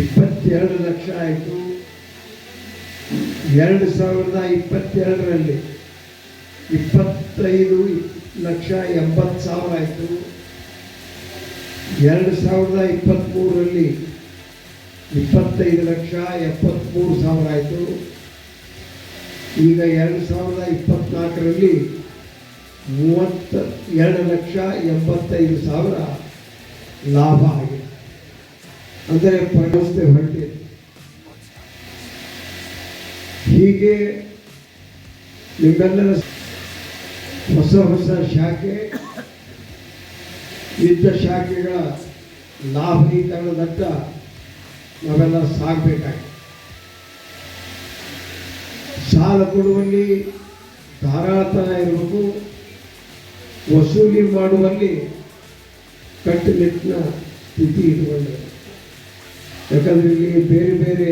ಇಪ್ಪತ್ತೆರಡು ಲಕ್ಷ ಆಯಿತು. ಎರಡು ಸಾವಿರದ ಇಪ್ಪತ್ತೆರಡರಲ್ಲಿ ಇಪ್ಪತ್ತೈದು ಲಕ್ಷ ಎಂಬತ್ತು ಸಾವಿರ ಆಯಿತು. ಎರಡು ಸಾವಿರದ ಇಪ್ಪತ್ತ್ಮೂರರಲ್ಲಿ ಇಪ್ಪತ್ತೈದು ಲಕ್ಷ ಎಪ್ಪತ್ತ್ಮೂರು ಸಾವಿರ ಆಯಿತು. ಈಗ ಎರಡು ಸಾವಿರದ ಇಪ್ಪತ್ತ್ನಾಲ್ಕರಲ್ಲಿ ಮೂವತ್ತ ಎರಡು ಲಕ್ಷ ಎಂಬತ್ತೈದು ಸಾವಿರ ಲಾಭ ಆಗಿದೆ ಅಂದರೆ ವ್ಯವಸ್ಥೆ ಹೊರಟಿದೆ ಹೀಗೆ ನಿಮ್ಮೆಲ್ಲರ ಹೊಸ ಹೊಸ ಶಾಖೆ ಇದ್ದ ಶಾಖೆಗಳ ಲಾಭೀಕರಣದತ್ತ ನಾವೆಲ್ಲ ಸಾಗಬೇಕಾಗಿದೆ ಸಾಲ ಕೊಡುವಲ್ಲಿ ಧಾರಾಳತನ ಇರಬೇಕು, ವಸೂಲಿ ಮಾಡುವಲ್ಲಿ ಕಟ್ಟುನಿಟ್ಟಿನ ಸ್ಥಿತಿ ಇಟ್ಕೊಳ್ಳಿ ಯಾಕಂದರೆ ಇಲ್ಲಿ ಬೇರೆ ಬೇರೆ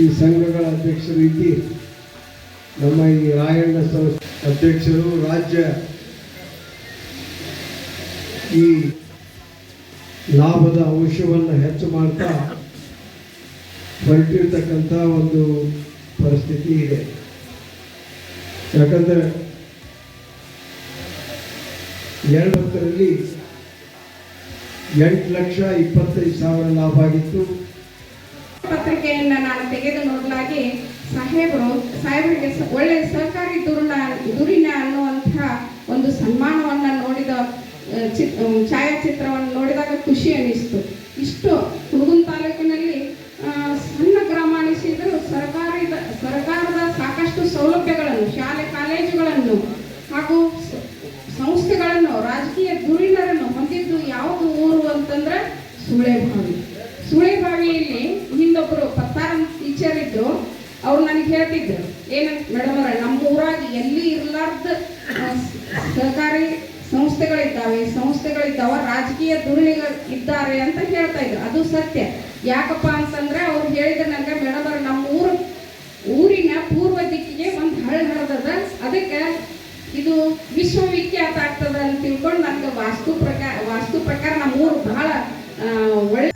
ಈ ಸಂಘಗಳ ಅಧ್ಯಕ್ಷರು ಇದ್ದು. ನಮ್ಮ ಈ ರಾಯಣ್ಣ ಸಂಸ್ಥೆ ಅಧ್ಯಕ್ಷರು, ರಾಜ್ಯ ಈ ಲಾಭದ ಅಂಶವನ್ನು ಹೆಚ್ಚು ಮಾಡ್ತಾ ಹೊರಟಿರ್ತಕ್ಕಂಥ ಒಂದು ಪರಿಸ್ಥಿತಿ ಇದೆ. ಯಾಕಂದರೆ ಎರಡು ಹತ್ತರಲ್ಲಿ ಎಂಟು ಲಕ್ಷ ಇಪ್ಪತ್ತೈದು ಸಾವಿರ ಲಾಭ ಆಗಿತ್ತು. ಪತ್ರಿಕೆಯನ್ನ ನಾನು ತೆಗೆದು ನೋಡಲಾಗಿ ಸಾಹೇಬರು, ಸಾಹೇಬರಿಗೆ ಒಳ್ಳೆಯ ಒಳ್ಳೆ ಸಹಕಾರಿ ದುರ್ನ ದುರಿನ ಅನ್ನುವಂಥ ಒಂದು ಸನ್ಮಾನವನ್ನ ನೋಡಿದ ಚಿತ್, ಛಾಯಾಚಿತ್ರವನ್ನು ನೋಡಿದಾಗ ಖುಷಿ ಅನಿಸ್ತು. ಸುಳೆಬಾವಿ ಸುಳೆಬಾವಿಯಲ್ಲಿ ಹಿಂದೊಬ್ಬರು ಪತ್ತಾರ ಟೀಚರ್ ಇದ್ರು, ಅವ್ರು ನನಗೆ ಹೇಳ್ತಿದ್ರು ಏನಂತ ಮೇಡಮ್ ಅವರ, ನಮ್ಮ ಊರಾಗ ಎಲ್ಲಿ ಇರ್ಲಾರ್ದ ಸರ್ಕಾರಿ ಸಂಸ್ಥೆಗಳಿದ್ದಾವೆ ಸಂಸ್ಥೆಗಳಿದ್ದಾವ, ರಾಜಕೀಯ ಧುರೀಣಿಗಳು ಇದ್ದಾರೆ ಅಂತ ಹೇಳ್ತಾ ಇದ್ರು. ಅದು ಸತ್ಯ. ಯಾಕಪ್ಪ ಅಂತಂದ್ರೆ ಅವ್ರು ಹೇಳಿದ್ರು ನನಗೆ ಮೇಡಮ್ ಅವ್ರ, ನಮ್ಮ ಊರು, ಊರಿನ ಪೂರ್ವ ದಿಕ್ಕಿಗೆ ಒಂದು ಹಳ್ಳ ಹರಿದದ ಅದಕ್ಕೆ ಇದು ವಿಶ್ವವಿಖ್ಯಾತ ಆಗ್ತದ ಅಂತ ತಿಳ್ಕೊಂಡು ನನಗೆ ವಾಸ್ತು ಪ್ರಕಾರ ವಾಸ್ತು ಪ್ರಕಾರ ನಮ್ಮ ಊರು ಬಹಳ ಆ, ಒಳ್ಳೆ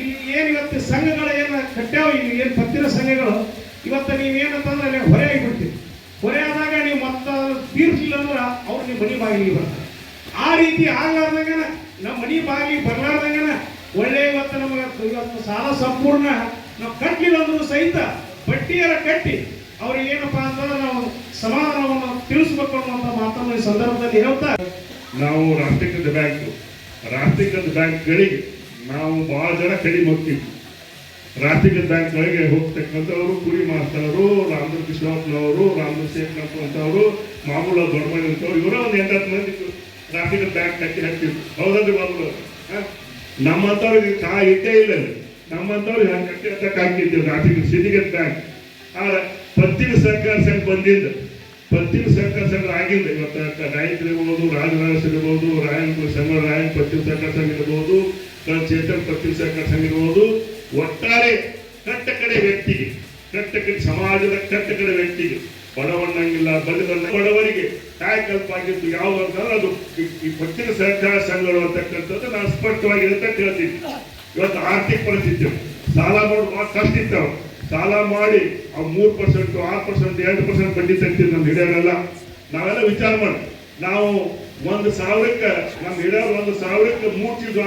ಇಲ್ಲಿ ಏನ್ ಇವತ್ತು ಸಂಘಗಳು ಏನ ಕಟ್ಟ್ಯಾವ ಇಲ್ಲಿ ಏನ್ ಪತ್ತಿನ ಸಂಘಗಳು ಇವತ್ತು ನೀವೇನಂತಂದ್ರೆ ಅಲ್ಲಿ ಹೊರೆ ಆಗಿಬಿಡ್ತೀವಿ ಹೊರೆ ಆದಾಗ ನೀವು ಮತ್ತ ತೀರ್ಸಿಲ್ಲ ಅಂದ್ರೆ ಅವ್ರು ನಿಮ್ಮ ಮನಿ ಬಾಗಿಲಿಗೆ ಬರ್ತಾರೆ. ಆ ರೀತಿ ಆಗ್ಲಾರ್ದಂಗನ ನಮ್ಮ ಮನೆ ಬಾಗಿಲಿಗೆ ಬರ್ಲಾರ್ದಂಗನ ಒಳ್ಳೆ ಇವತ್ತು ನಮಗೆ ಇವತ್ತು ಸಾಲ ಸಂಪೂರ್ಣ ನಾವು ಕಟ್ಟಲಿಲ್ಲ ಅಂದ್ರೂ ಸಹಿತ ಬಟ್ಟಿಯರ ಕಟ್ಟಿ ಅವ್ರಿಗೆ ಏನಪ್ಪಾ ಅಂತಂದ್ರೆ ನಾವು ಸಮಾಧಾನವನ್ನು ತಿಳಿಸ್ಬೇಕು ಅನ್ನುವಂಥ ಮಾತನ್ನು ಈ ಸಂದರ್ಭದಲ್ಲಿ ಹೇಳ್ತಾ ನಾವು ರಾಷ್ಟ್ರೀಕೃತ ಬ್ಯಾಂಕ್, ರಾಷ್ಟ್ರೀಕೃತ ಬ್ಯಾಂಕ್ಗಳಿಗೆ ನಾವು ಬಹಳ ಜನ ಕಡಿಮೆ ಹೋಗ್ತೀವಿ. ರಾಷ್ಟ್ರೀಕೃತ ಬ್ಯಾಂಕ್ಗಳಿಗೆ ಹೋಗ್ತಕ್ಕಂಥವ್ರು ಪುರಿ ಮಾಡ್ತಾರವರು ರಾಮದುರ್ ಕೃಷ್ಣಪ್ಪನವರು ರಾಮದುರ್ ಶೇಖರಪ್ಪ ಅಂತವರು ಮಾಮೂಲ ದೊಡ್ಡಮಣಿ ಅಂತವ್ರು ಇವರ ಒಂದು ಎಂಟತ್ತು ಮಂದಿ ರಾತ್ರಿ ಬ್ಯಾಂಕ್ ಕಟ್ಟಿ ಹಾಕ್ತಿದ್ರು. ಹೌದಲ್ರಿ ಮಾಮೂಲು? ನಮ್ಮಂಥವ್ರಿಗೆ ಕಾ ಇಟ್ಟೇ ಇಲ್ಲ. ನಮ್ಮಂಥವ್ರಿಗೆ ಹಂಗೆ ಕಟ್ಟಿ ಹತ್ತಕ್ಕೆ ಹಾಕಿದ್ದೀವಿ ರಾತ್ರಿ ಸಿಂಡಿಕೇಟ್ ಬ್ಯಾಂಕ್. ಆದ್ರೆ ಪತ್ತಿನ ಸರ್ಕಾರ ಸಂಘ ಬಂದಿದ್ದ. ಪತ್ತಿನ ಸರ್ಕಾರ ಸಂಘ ಆಗಿಲ್ಲ ಇವತ್ತು ರಾಯಕರು ಇರ್ಬೋದು ರಾಜರಾಜ ಇರ್ಬೋದು ರಾಯನ್ ಸಂಘ, ರಾಯನ್ ಪತ್ತಿನ ಸರ್ಕಾರ ಸಂಘ ಇರ್ಬೋದು ಚೇತನ್ ಪತ್ತಿನ ಸರ್ಕಾರ ಸಂಘ ಇರ್ಬೋದು. ಒಟ್ಟಾರೆ ಕಟ್ಟ ಕಡೆ ವ್ಯಕ್ತಿಗೆ, ಕಟ್ಟ ಕಡೆ ಸಮಾಜದ ಕಟ್ಟ ಕಡೆ ವ್ಯಕ್ತಿಗೆ ಬಡವಣ್ಣಂಗಿಲ್ಲ ಬಡವಣ್ಣ ಬಡವರಿಗೆ ಕಾಯಕಲ್ಪ ಆಗಿದ್ದು ಅಂತಂದ್ರೆ ಅದು ಈ- ಪತ್ತಿನ ಸಹಕಾರ ಸಂಘಗಳು ಅಂತಕ್ಕಂಥದ್ದು ನಾನು ಸ್ಪಷ್ಟವಾಗಿ ಅಂತ ಹೇಳ್ತೀನಿ ಇವತ್ತು ಆರ್ಥಿಕ ಪರಿಸ್ಥಿತಿ, ಸಾಲ ಮಾಡೋದು ಕಷ್ಟ ಇತ್ತು ಸಾಲ ಮಾಡಿ ಆ ಮೂರು ಪರ್ಸೆಂಟ್ ಆರು ಪರ್ಸೆಂಟ್ ಎರಡು ಪರ್ಸೆಂಟ್ ಬಡ್ಡಿ ತೆಗ್ತೀವಿ ನಮ್ಮ ಹಿಡಿಯೋರೆಲ್ಲ. ನಾವೆಲ್ಲ ವಿಚಾರ ಮಾಡಿ. ನಾವು ಒಂದು ಸಾವಿರಕ್ಕೆ, ನಮ್ಮ ಹಿಡಿಯೋರು ಒಂದು ಸಾವಿರಕ್ಕೆ ಮೂರು ಚೀಲ